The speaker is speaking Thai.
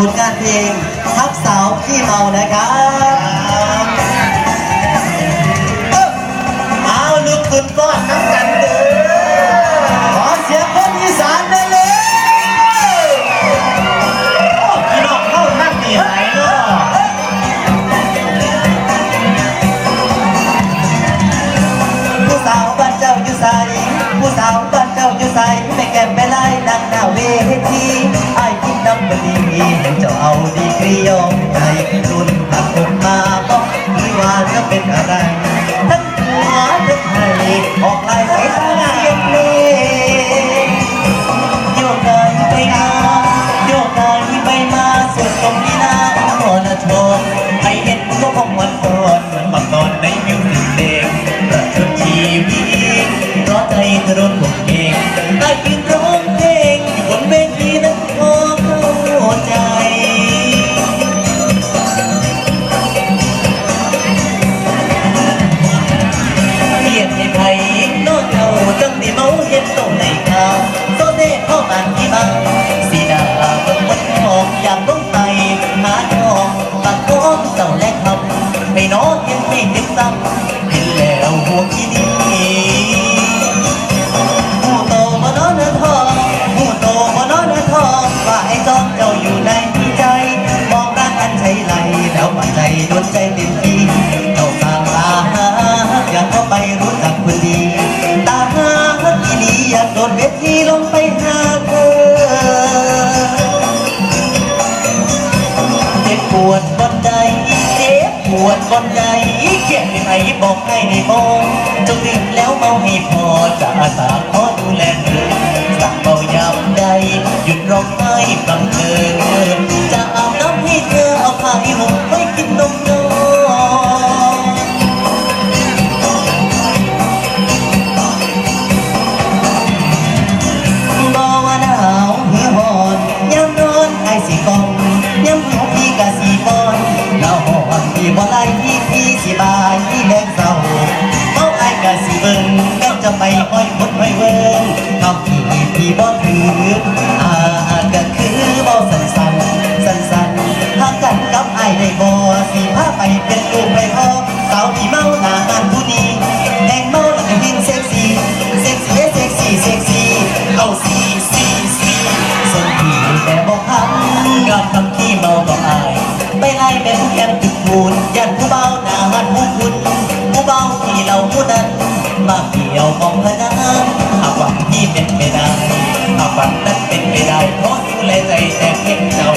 ผลงานเพลงทักสาวขี้เมานะครับ ดน้ำบดีเห็นเจ้าเอาดีกรียอมใจำให้น้องเห็นให้เต็มซ้ำเห็นแล้วหัวที่นี่ผู้โตบ่นอนเนื้อทองผู้โตบ่นอนเนื้อทองว่าไอ้จอมเจ้าอยู่ในใจ มองรักอันใช่ไหลแล้วปัจใจโดนใจเต็มที่เจ้าสางตาหาอยากเข้าไปรู้จักคนดีตาหาอีหลีอยากโดดเวทีลงไปหาเธอเจ็บปวดบนใดเจ็บ ปวดบนใดเขียนให้ใครบอกให้ในมองจงดื่มแล้วเมาให้พอจะอาสาขอดูแลเธอสั่งเบายามใดหยุดร้องไห้ฟังเธอ ไปห้อดห้อยเวิงทำพี่พี่บ่ถืออาก็คือบ่สันสันสันสันหากกันกับไอ้ได้บ่สิพาไปเป็นลูกไปพ่อสาวที่เมาหน้างานผู้นี้แห่งเมาแล้วก็ยิ่งเซ็กซี่เซ็กซี่เซ็กซี่เซ็กซี่เอาสีสีสีส่งผีแต่บอกพันกับคำที่เมาก็อายไปไล่เป็นแก้มจุดพูนยันผู้เบาหน้ามันผู้คุณผู้เบาที่เราผู้นั้น มาเกี่ยวมองพนันหากวันที่เป็นไปได้หากวันนั้นเป็นไปได้เพรขอดูแลใจแต่เพียงเจ้า